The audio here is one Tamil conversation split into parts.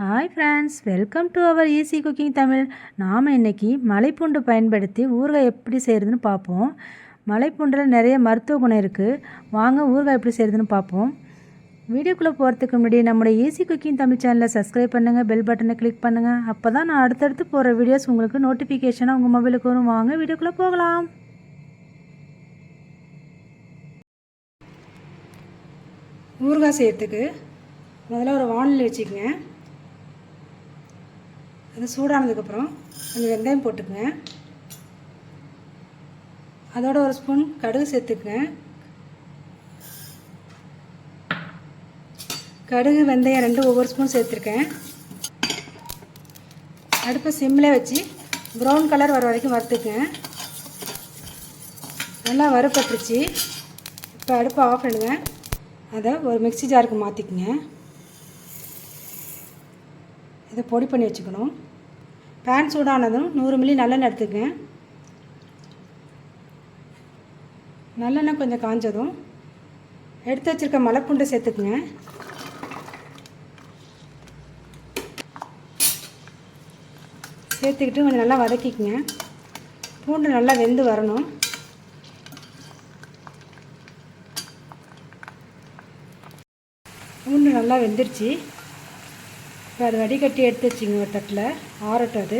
Hi friends welcome to our easy cooking Tamil நாம் இன்றைக்கி மலைப்பூண்டு பயன்படுத்தி ஊறுகாய் எப்படி செய்கிறதுன்னு பார்ப்போம். மலைப்பூண்டில் நிறைய மருத்துவ குணம் இருக்குது வாங்க ஊறுகாய் எப்படி செய்கிறதுன்னு பார்ப்போம். வீடியோக்குள்ளே போகிறதுக்கு முன்னாடி நம்முடைய ஈஸி குக்கிங் தமிழ் சேனலை சப்ஸ்கிரைப் பண்ணுங்கள் பெல் பட்டனை கிளிக் பண்ணுங்கள் அப்போ தான் நான் அடுத்தடுத்து போகிற வீடியோஸ் உங்களுக்கு நோட்டிஃபிகேஷனாக உங்கள் மொபைலுக்கு வரும். வாங்க வீடியோக்குள்ளே போகலாம். ஊறுகாய் செய்கிறதுக்கு முதல்ல ஒரு வானிலை வச்சுக்கோங்க. இது சூடானதுக்கப்புறம் கொஞ்சம் வெந்தயம் போட்டுக்குங்க அதோட ஒரு ஸ்பூன் கடுகு சேர்த்துக்குங்க கடுகு வெந்தயம் ரெண்டும் ஒவ்வொரு ஸ்பூன் சேர்த்துருக்கேன். அடுப்பை சிம்மில் வச்சு ப்ரௌன் கலர் வர வரைக்கும் வறுத்துக்குங்க நல்லா வறுப்பட்டுருச்சு இப்போ அடுப்பை ஆஃப் பண்ணுங்க அதை ஒரு மிக்ஸி ஜாருக்கு மாற்றிக்குங்க இதை பொடி பண்ணி வச்சுக்கணும். பேன் சூடானதும் நூறு மில்லி நல்லெண்ணெய் எடுத்துக்கேன். நல்லெண்ணெய் கொஞ்சம் காஞ்சதும் எடுத்து வச்சுருக்க மலைப்புண்டை சேர்த்துக்குங்க. சேர்த்துக்கிட்டு கொஞ்சம் நல்லா வதக்கிக்குங்க. பூண்டு நல்லா வெந்து வரணும். பூண்டு நல்லா வெந்துருச்சு. இப்போ அது வடிகட்டி எடுத்து வச்சிங்க ஒரு தட்டில். ஆறட்டும் அது.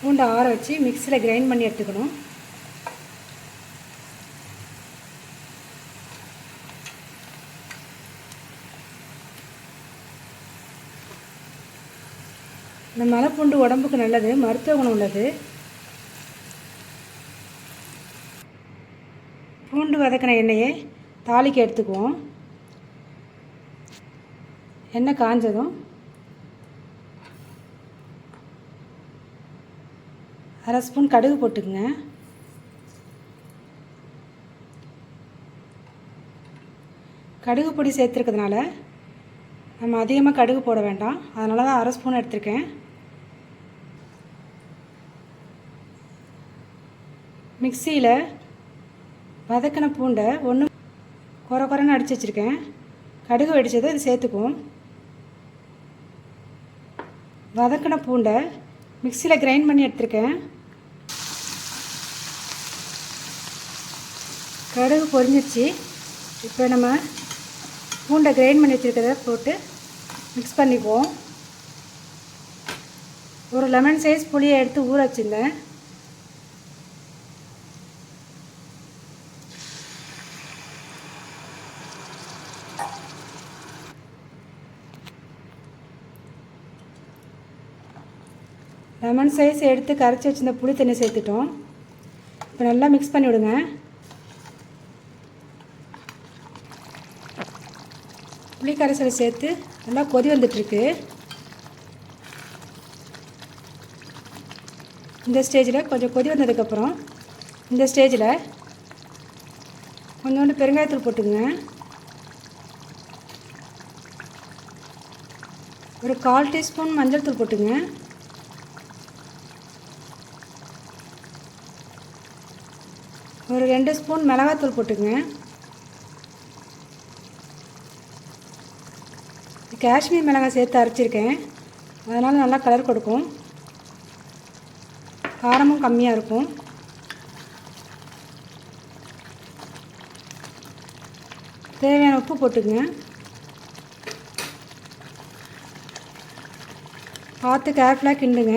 பூண்டை ஆற வச்சு மிக்சியில் கிரைண்ட் பண்ணி எடுத்துக்கணும். இந்த மலைப்பூண்டு உடம்புக்கு நல்லது மருத்துவ குணம் உள்ளது. பூண்டு வதக்கின எண்ணெயை தாளிக்கு எடுத்துக்குவோம். எண்ணெய் காஞ்சதும் அரை ஸ்பூன் கடுகு போட்டுக்குங்க. கடுகு பொடி சேர்த்துருக்கிறதுனால நம்ம அதிகமாக கடுகு போட வேண்டாம். அதனால தான் அரை ஸ்பூன் எடுத்திருக்கேன். மிக்சியில் வதக்கின பூண்டை ஒன்று குறை குறைன்னு அடித்து வச்சுருக்கேன். கடுகு வெடித்ததை இது சேர்த்துக்குவோம். வதக்கின பூண்டை மிக்சியில் கிரைண்ட் பண்ணி எடுத்திருக்கேன். கடுகு பொரிஞ்சிருச்சு. இப்போ நம்ம பூண்டை கிரைண்ட் பண்ணி வச்சுருக்கிறத போட்டு மிக்ஸ் பண்ணிக்குவோம். ஒரு லெமன் சைஸ் புளியை எடுத்து ஊற வச்சுருந்தேன். லெமன் சைஸ் எடுத்து கரைச்சி வச்சிருந்த புளி தண்ணி சேர்த்துட்டோம். இப்போ நல்லா மிக்ஸ் பண்ணி விடுங்க. புளி கரைசலை சேர்த்து நல்லா கொதி வந்துட்டுருக்கு. இந்த ஸ்டேஜில் கொஞ்சம் கொதி வந்ததுக்கப்புறம் இந்த ஸ்டேஜில் கொஞ்சோண்டு பெருங்காயத்தூள் போட்டுக்கோங்க. ஒரு கால் டீஸ்பூன் மஞ்சள் தூள் போட்டுங்க ஒரு ரெண்டு ஸ்பூன் மிளகாத்தூள் போட்டுக்கோங்க. காஷ்மீர் மிளகாய் சேர்த்து அரைச்சிருக்கேன். அதனால் நல்லா கலர் கொடுக்கும். காரமும் கம்மியாக இருக்கும். தேவையான உப்பு போட்டுக்குங்க. பார்த்து கேர்ஃபுல்லாக கிண்டுங்க.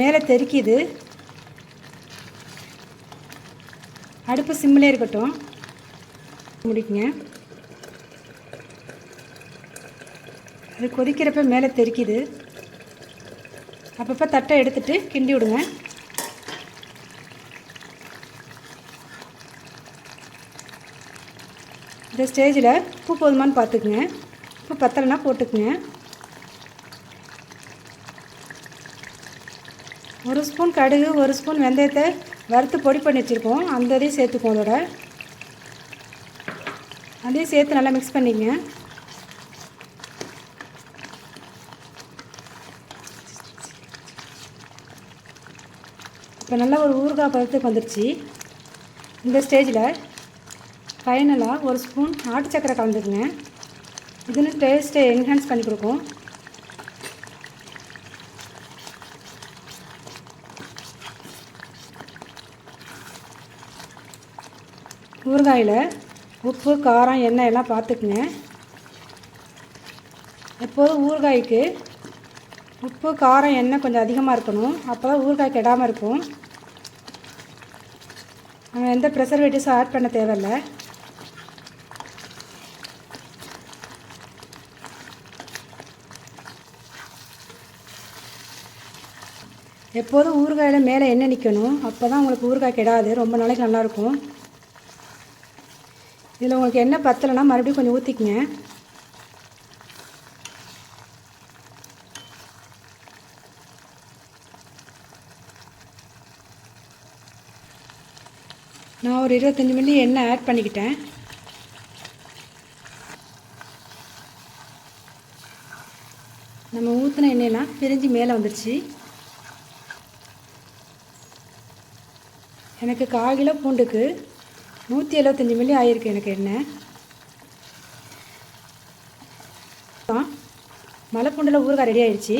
மேலே தெறிக்கிது. அடுப்பு சிம்மிலே இருக்கட்டும். முடிக்குங்க. அது கொதிக்கிறப்ப மேலே தெரிக்குது. அப்பப்போ தட்டை எடுத்துட்டு கிண்டி விடுங்க. இந்த ஸ்டேஜில் உப்பு போதுமான்னு பார்த்துக்குங்க. உப்பு பத்தலைன்னா போட்டுக்குங்க. ஒரு ஸ்பூன் கடுகு ஒரு ஸ்பூன் வெந்தயத்தை வறுத்து பொடி பண்ணி வச்சுருக்கோம். அந்த இதையும் சேர்த்துக்குவோம் அதோட. அதையும் சேர்த்து நல்லா மிக்ஸ் பண்ணிங்க. இப்போ நல்லா ஒரு ஊறுகாய் பதத்துக்கு வந்துடுச்சு இந்த ஸ்டேஜில் ஃபைனலாக ஒரு ஸ்பூன் நாட்டு சக்கரை கலந்துக்குங்க. இதுன்னு டேஸ்ட்டை என்ஹான்ஸ் பண்ணி கொடுக்கும். ஊறுகாயில் உப்பு காரம் எண்ணெய் எல்லாம் பார்த்துக்குங்க. எப்போதும் ஊறுகாய்க்கு உப்பு காரம் எண்ணெய் கொஞ்சம் அதிகமாக இருக்கணும் அப்போ தான் ஊறுகாய் கெடாமல் இருக்கும். நம்ம எந்த ப்ரெசர்வேட்டிவ்ஸும் ஆட் பண்ண தேவையில்ல. எப்போதும் ஊறுகாயில் மேலே எண்ணெய் நிற்கணும் அப்போ தான் உங்களுக்கு ஊறுகாய் கெடாது ரொம்ப நாளைக்கு நல்லாயிருக்கும் இதில் உங்களுக்கு எண்ணெய் பத்தலைன்னா மறுபடியும் கொஞ்சம் ஊற்றிக்கங்க. நான் ஒரு இருபத்தஞ்சி மில்லி எண்ணெய் ஆட் பண்ணிக்கிட்டேன். நம்ம ஊற்றின எண்ணெயெல்லாம் பிரிஞ்சு மேலே வந்துடுச்சு எனக்கு கால் கிலோ பூண்டுக்கு நூற்றி எழுபத்தஞ்சி மில்லி ஆகிருக்கு எனக்கு எண்ணெய். மலைப்பூண்டில் ஊறுகாய் ரெடி ஆயிடுச்சு.